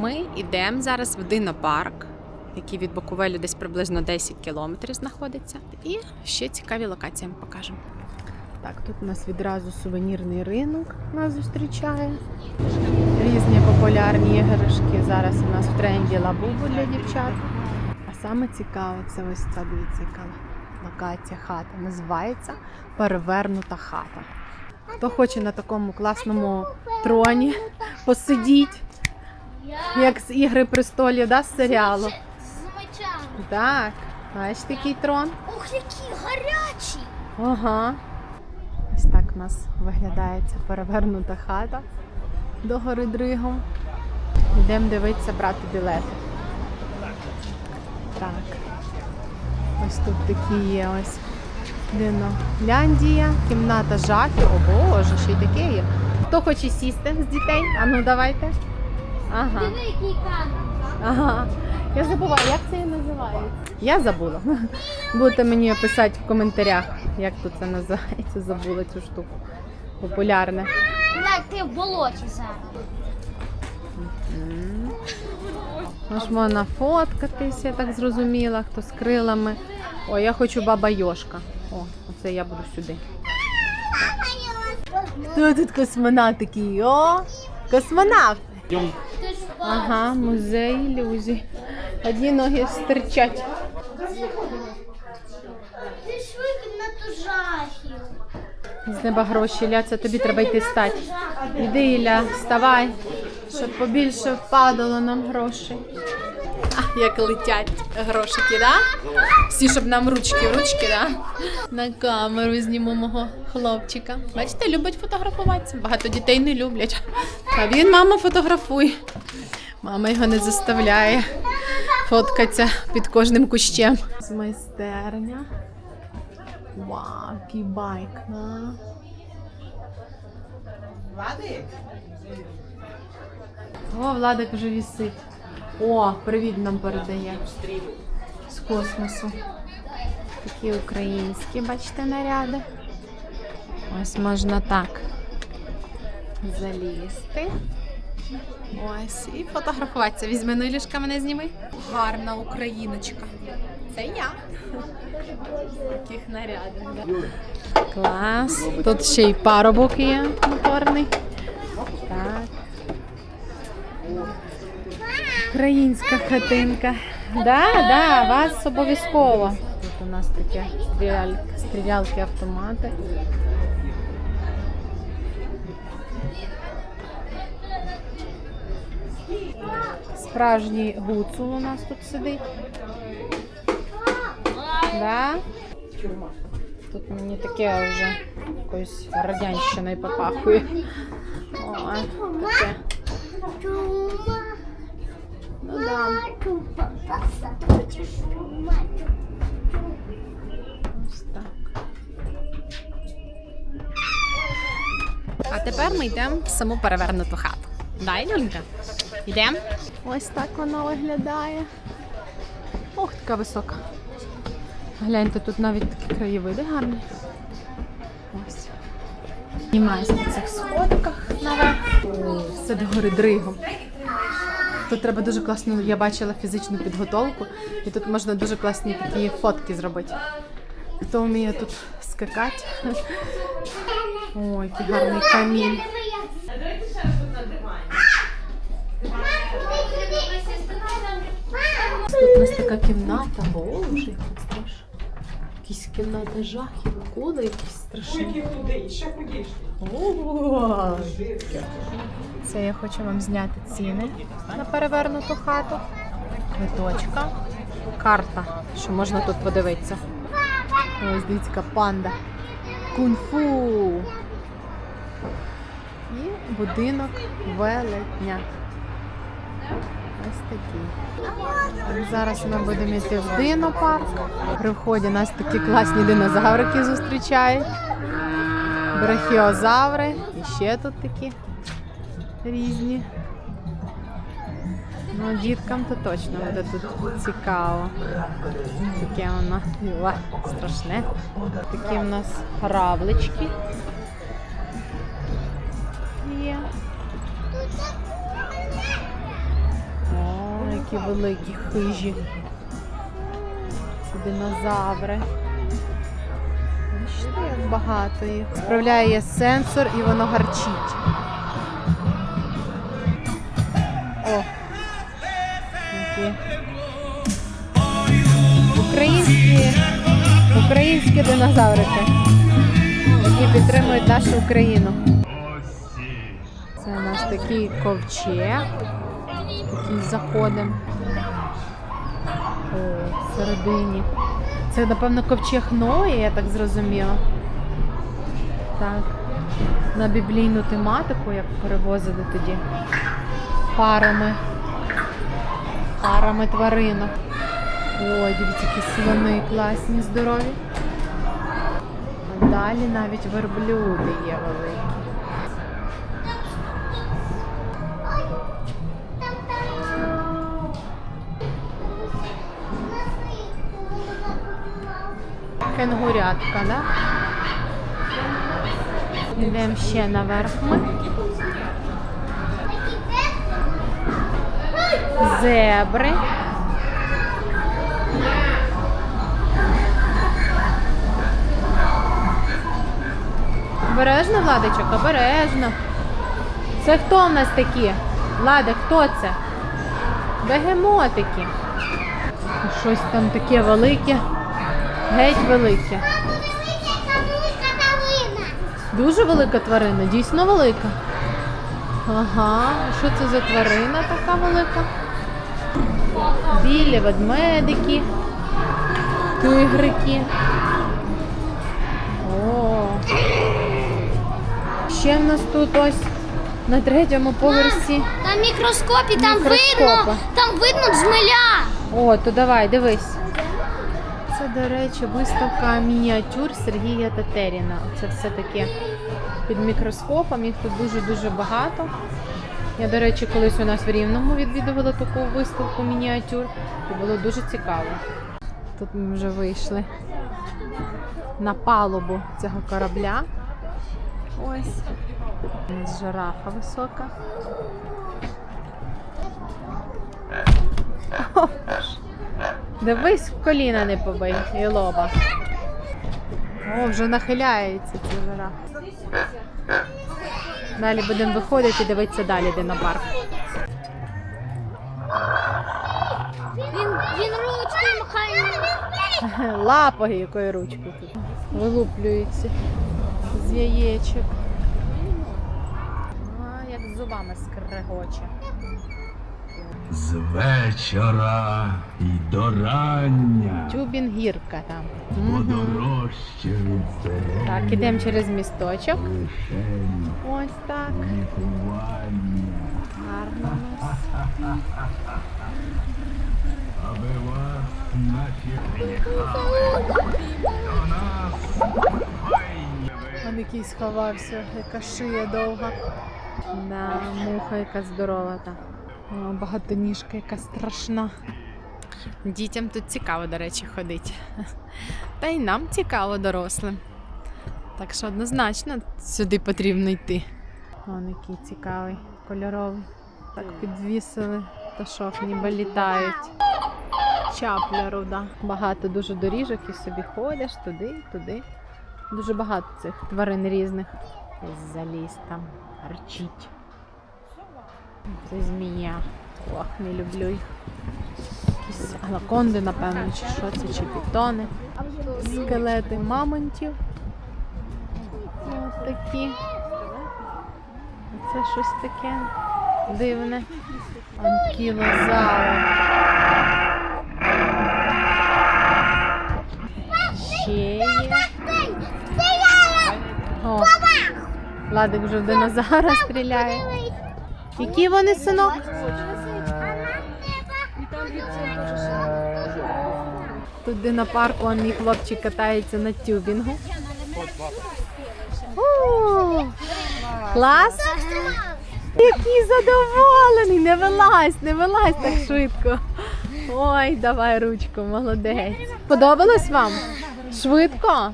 Ми йдемо зараз в динопарк, який від Буковелю десь приблизно 10 кілометрів знаходиться. І ще цікаві локації ми покажемо. Так, тут у нас відразу сувенірний ринок нас зустрічає. Різні популярні іграшки. Зараз у нас в тренді лабубу для дівчат. А саме цікаве це ось ця дивіться, яка локація хата. Називається Перевернута хата. Хто хоче на такому класному троні посидіть, як з Ігри престолів, да, з серіалу. З мечами. Так, бачиш такий трон. Ух, які гарячі! Ага. Ось так у нас виглядає ця перевернута хата до гори Дригом. Йдемо дивитися, брати білети. Так. Ось тут такі є ось Диноляндія, кімната жахів. О Боже, ще й таке є. Хто хоче сісти з дітей? А ну давайте. Ага. Диви, який камінь. Ага. Я забула, як це називається? Я забула. Будете мені писати в коментарях, як тут це називається. Забула цю штуку. Популярне. Так, ти в болоті зараз. М. Аж можна фоткатись, я так зрозуміла, хто з крилами. О, я хочу баба Йошка. О, оце я буду сюди. Хто тут космонавт такий? О, космонавт! Ага, музей ілюзій. Одні ноги стирчать. Ти ж викинато жахів. З неба гроші, Ля, це тобі треба йти стати. Іди, Ілля, вставай, щоб побільше впадало нам грошей. Як летять грошики, да? Всі, щоб нам ручки, ручки, да? На камеру зніму мого хлопчика. Бачите, любить фотографуватися. Багато дітей не люблять. А він, мама, фотографує. Мама його не заставляє фоткатися під кожним кущем. Майстерня. Вау, який байк, да? Владик? О, Владик вже вісить. О, привіт нам передає з космосу. Такі українські, бачите, наряди. Ось можна так залізти. Ось, і фотографуватися. Візьми Нилюшка, мене зніми. Гарна україночка. Це я. Таких нарядах. Да. Клас. Тут ще й парубок є моторний. Так. Українська хатинка. Да, да, вас обов'язково. Тут у нас стріляльки, стрілялки автомати. Справжній гуцул у нас тут сидить. Да? Тут мені таке вже якоюсь радянщиною попахує. О, таке. Ну да. Чупа. Хочеш. Ось так. А тепер ми йдемо в саму перевернуту хату. Дай, Люлька? Йдемо? Ось так вона виглядає. Ох, така висока. Гляньте, тут навіть такі краєвиди гарні. Ось. Піднімаюся на цих сходках наверх. Все до гори дригом. Тут треба дуже класно, я бачила фізичну підготовку, і тут можна дуже класні такі фотки зробити. Хто вміє тут скакати? Ой, який гарний камін. Тут у нас така кімната, боже, як тут страшно. Якісь кімната жахів, коли якісь страшні. худий, ще худіш. О, Це я хочу вам зняти ціни на перевернуту хату. Квиточка. Карта, що можна тут подивитися. Ось дивіться, панда. Кунг-фу. І будинок велетня. Ось такий. Зараз ми будемо йти в динопарк. При вході нас такі класні динозаврики зустрічають. Брахіозаври. І ще тут такі різні. Ну, діткам то точно буде тут цікаво. Таке воно страшне. Такі в нас равлички. Такі великі хижі. Динозаври. Бачите, як багато їх. Справляє сенсор і воно гарчить. О! Які. Українські, українські динозаврики, які підтримують нашу Україну. Це у нас такий ковчег, який заходимо. О, всередині. Це, напевно, ковчег Ноя, я так зрозуміла. Так. На біблійну тематику, як перевозили тоді. Парами. Парами тваринок. Ой, дивіться, які слони класні, здорові. А далі навіть верблюди є великі. Кенгурятка, да? Йдемо ще наверх ми. Зебри. Обережно, Владичок, обережно. Це хто в нас такі? Влада, хто це? Бегемотики. Щось там таке велике. Геть велике. Дуже велика тварина, дійсно велика. Ага, що це за тварина така велика? Білі ведмедики, тигрики. О. Ще в нас тут ось на третьому поверсі. На мікроскопі там Мікроскопа. видно, там видно джмеля. О, то давай, дивись. Це, до речі, виставка мініатюр Сергія Татеріна. Це все таке під мікроскопом, їх тут дуже-дуже багато. Я, до речі, колись у нас в Рівному відвідувала таку виставку мініатюр. І було дуже цікаво. Тут ми вже вийшли на палубу цього корабля. Ось. У жирафа висока. Дивись, коліна не побий і лоба. О, вже нахиляється ця жара. Далі будемо виходити і дивитися далі динопарк. Він, він ручкою махає. Лапою якою ручкою тут. Вилуплюється з яєчок. А, як зубами скрегоче. З вечора і до рання Тюбін гірка там. Подорожче від себе Так, ідемо через місточок. лишень Ось так. лікування, Гарно у нас. аби вас наші приїхали до нас. Там якийсь сховався, яка шия довга. Да, муха яка здорова та. Багатоніжка, яка страшна. Дітям тут цікаво, до речі, ходити. Та й нам цікаво дорослим. Так що однозначно сюди потрібно йти. Вон який цікавий, кольоровий. Так підвісили пташок, ніби літають. Чапля руда. Багато дуже доріжок і собі ходиш туди, туди. Дуже багато цих тварин різних. Заліз там, арчить. Це змія. Ох, не люблю їх. Якісь анаконди, напевно, чи що це, чи пітони. Скелети мамонтів. Ось такі. Це щось таке дивне. Анкілозавр. Ще є. Ладик вже в динозавра стріляє. Які вони синок? Тут де на парку он мій хлопчик катається на тюбінгу. О, Клас! Який задоволений! Не вилазь, не вилазь так швидко. Ой, давай ручку, молодець. Подобалось вам? Швидко?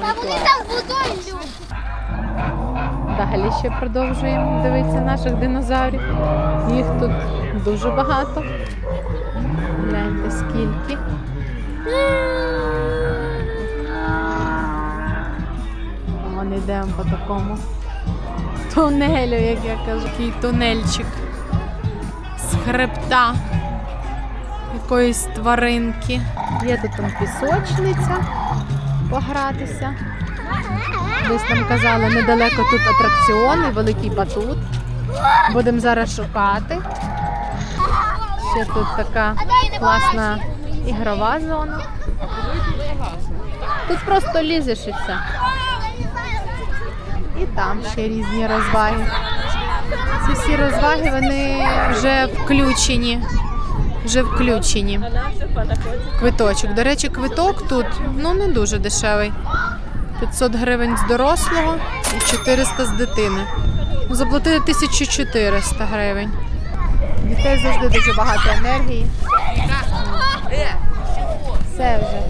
Та вони там водою. Далі ще продовжуємо дивитися наших динозаврів. Їх тут дуже багато. Гляньте скільки. Вон йдемо по такому тунелю, як я кажу. Такий тунельчик з хребта якоїсь тваринки. Є тут там пісочниця погратися. Десь нам казали, недалеко тут атракціон і великий батут. Будемо зараз шукати. Ще тут така класна ігрова зона. Тут просто лізеш і все. І там ще різні розваги. Ці всі розваги вони вже включені. Вже включені. Квиточок. До речі, квиток тут ну не дуже дешевий. 500 гривень з дорослого і 400 з дитини. Ну, Заплатили 1400 гривень. Дітей завжди дуже багато енергії. Все вже.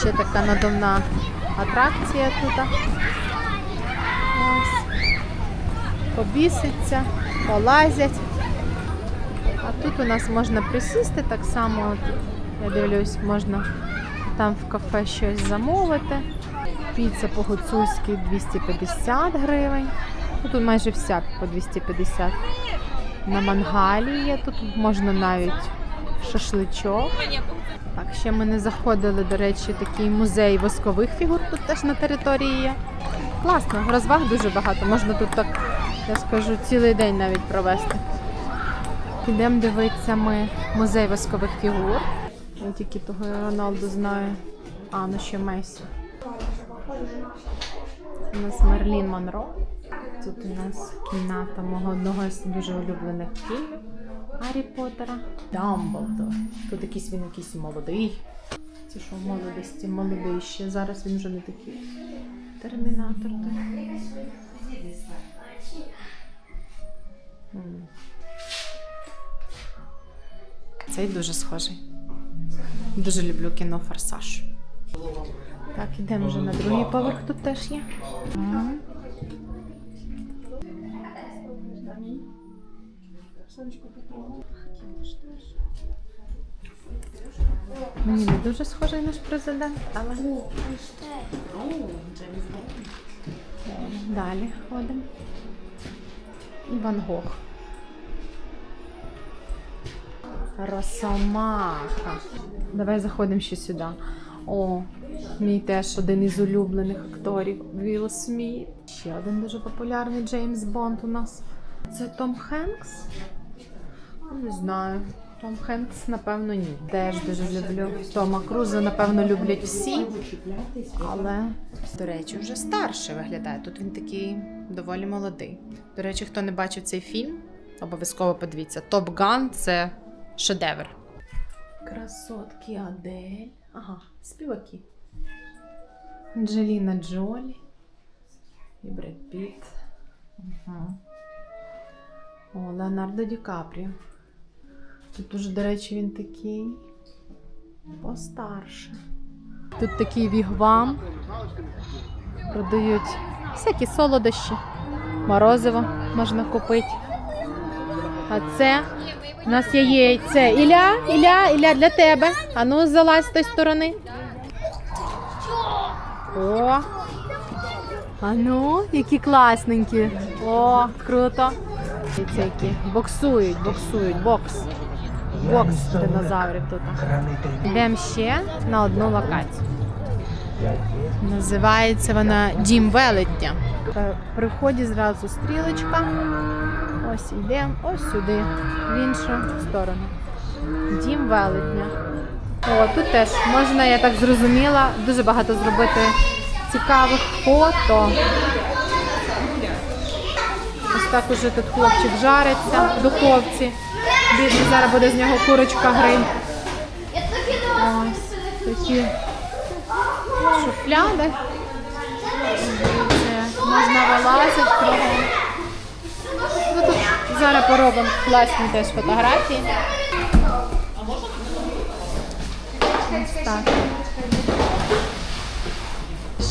Ще така надувна атракція тут. Побіситься, полазять. А тут у нас можна присісти так само. От, я дивлюсь, можна там в кафе щось замовити. Піца по-гуцульськи 250 гривень. Ну, тут майже вся по 250. На мангалі є тут можна навіть шашличок. Так, ще ми не заходили, до речі, такий музей воскових фігур тут теж на території є. Класно, розваг дуже багато. Можна тут так, я скажу, цілий день навіть провести. Підемо дивитися ми музей воскових фігур. Я тільки того Роналду знаю. А, ну ще Месі. У нас Мерлін Монро. Тут у нас кімната мого одного з дуже улюблених фільмів Гаррі Поттера. Дамблдор. Тут якийсь він якийсь молодий. Це що в молодості молодий ще. Зараз він вже не такий. Термінатор. Цей дуже схожий. Дуже люблю кіно Форсаж. Так, ідемо вже на другий поверх, тут теж є. Мені не дуже схожий наш президент, але далі ходимо. І Ван Гог. Росомаха. Давай заходимо ще сюди. О, мій теж один із улюблених акторів Вілл Сміт. Ще один дуже популярний Джеймс Бонд у нас. Це Том Хенкс? Не знаю. Том Хенкс, напевно, ні. Теж дуже люблю. Тома Круза, напевно, люблять всі. Але, до речі, вже старше виглядає. Тут він такий доволі молодий. До речі, хто не бачив цей фільм, обов'язково подивіться. Топ Ган це шедевр. Красотки Адель. Ага, співаки. Анджеліна Джолі. І Бред Піт. Угу. О, Леонардо Ді Капріо. Тут уже, до речі, він такий постарше. Тут такий вігвам. Продають всякі солодощі, морозиво можна купити. А це у нас є яйце. Ілля, Ілля, Ілля для тебе. А ну залазь з тої сторони. О! А ну, які класненькі. О, круто. Дивіться, які. Боксують, боксують, бокс. Бокс динозаврів тут. Йдемо ще на одну локацію. Називається вона Дім велетня. Е, При зразу стрілочка. Ось йдемо ось сюди, в іншу сторону. Дім велетня. О, тут теж можна, я так зрозуміла, дуже багато зробити цікавих фото. Ось так уже тут хлопчик жариться в духовці. Бідний, зараз буде з нього курочка гриль. Ось такі шуфляди. Можна вилазити. Ну, тут зараз поробимо класні теж фотографії. Ось так.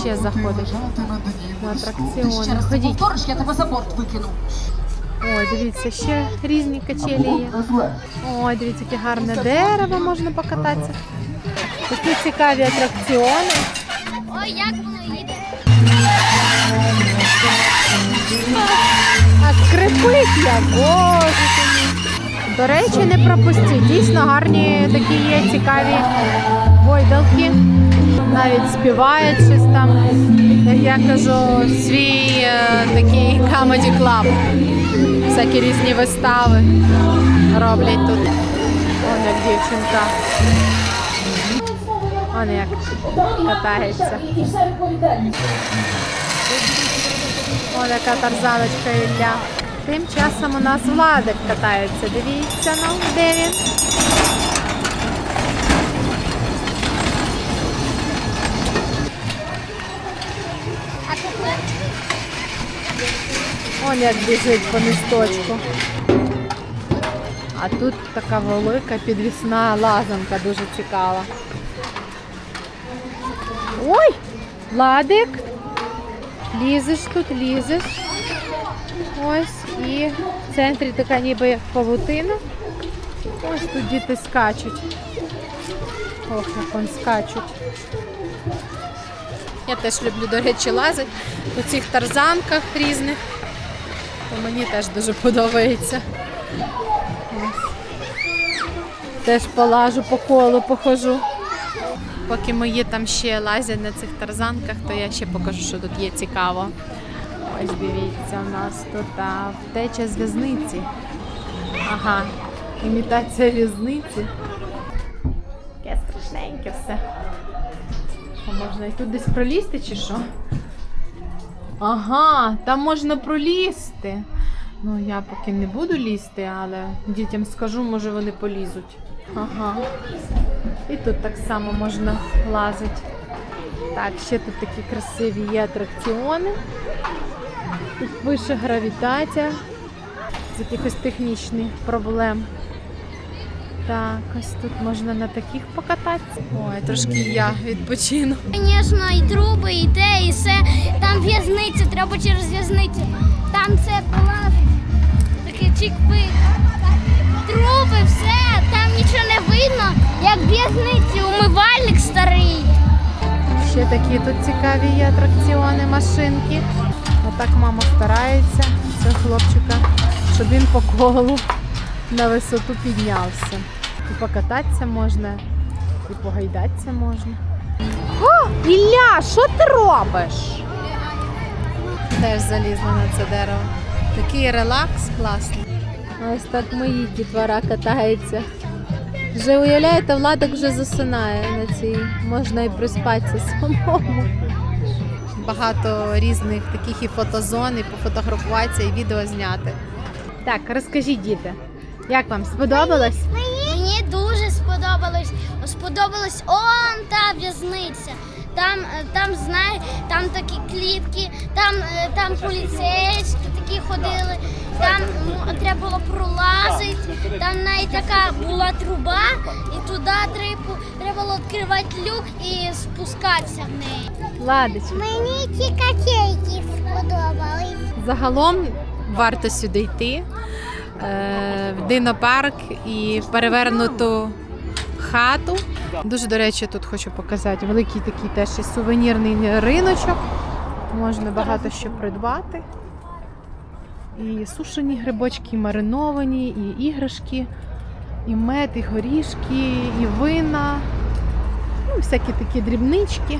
ще заходить? На атракціони. Ходіть. Я тебе за борт викину. Ой, дивіться, ще різні качелі є. Ой, дивіться, яке гарне дерево можна покататися. Такі цікаві атракціони. Ой, як воно їде. А скрипить як, боже. До речі, не пропустіть. Дійсно гарні такі є цікаві гойдалки. Навіть співають щось там. Як я кажу, свій е, такий comedy club. Всякі різні вистави роблять тут. Вон як дівчинка. Вон як катається. О, яка тарзаночка Ілля. Тим часом у нас Владик катається. Дивіться, ну, де він? А тепер Он як біжить по місточку. А тут така велика підвісна лазанка, дуже цікава. Ой! Владик! Лізеш тут, лізеш. Ось і в центрі така ніби павутина. Ось тут діти скачуть. Ох, як вони скачуть. Я теж люблю, до речі, лазити по цих тарзанках різних. То мені теж дуже подобається. Ось. Теж полажу по колу, похожу. Поки мої там ще лазять на цих тарзанках, то я ще покажу, що тут є цікаво. Ось дивіться, у нас тут а, втеча з в'язниці. Ага, імітація в'язниці. Таке страшненьке все. А можна і тут десь пролізти чи що? Ага, там можна пролізти. Ну, я поки не буду лізти, але дітям скажу, може вони полізуть. Ага. І тут так само можна лазити. Так, ще тут такі красиві є атракціони. Тут вища гравітація з якихось технічних проблем. Так, ось тут можна на таких покататися. Ой, трошки я відпочину. Звісно, і труби, і те, і все. Там в'язниця, треба через в'язницю. Там це полазить. Таке чик-пик. Труби, все, там нічого не видно, як в'язниці, умивальник старий. Ще такі тут цікаві є атракціони, машинки. Отак мама старається цього хлопчика, щоб він по колу на висоту піднявся. І покататися можна, і погайдатися можна. О, Ілля, що ти робиш? Теж залізла на це дерево. Такий релакс класний. Ось так мої дітвора катаються. Вже уявляєте, Владик вже засинає на цій. Можна і приспатися самому. Багато різних таких і фотозон, і пофотографуватися, і відео зняти. Так, розкажіть, діти, як вам сподобалось? Мені дуже сподобалось. Сподобалась он та в'язниця. Там, е, там знає, там такі клітки, там, е, там поліцейські такі ходили, там ну, треба було пролазити, там навіть така була труба, і туди треба, треба було відкривати люк і спускатися в неї. Владич, Мені ці качельки сподобались. загалом варто сюди йти. е, В динопарк і в перевернуту хату. Дуже, до речі, тут хочу показати великий такий теж і сувенірний риночок. Можна багато що придбати. І сушені грибочки, і мариновані, і іграшки, і мед, і горішки, і вина. Ну, всякі такі дрібнички.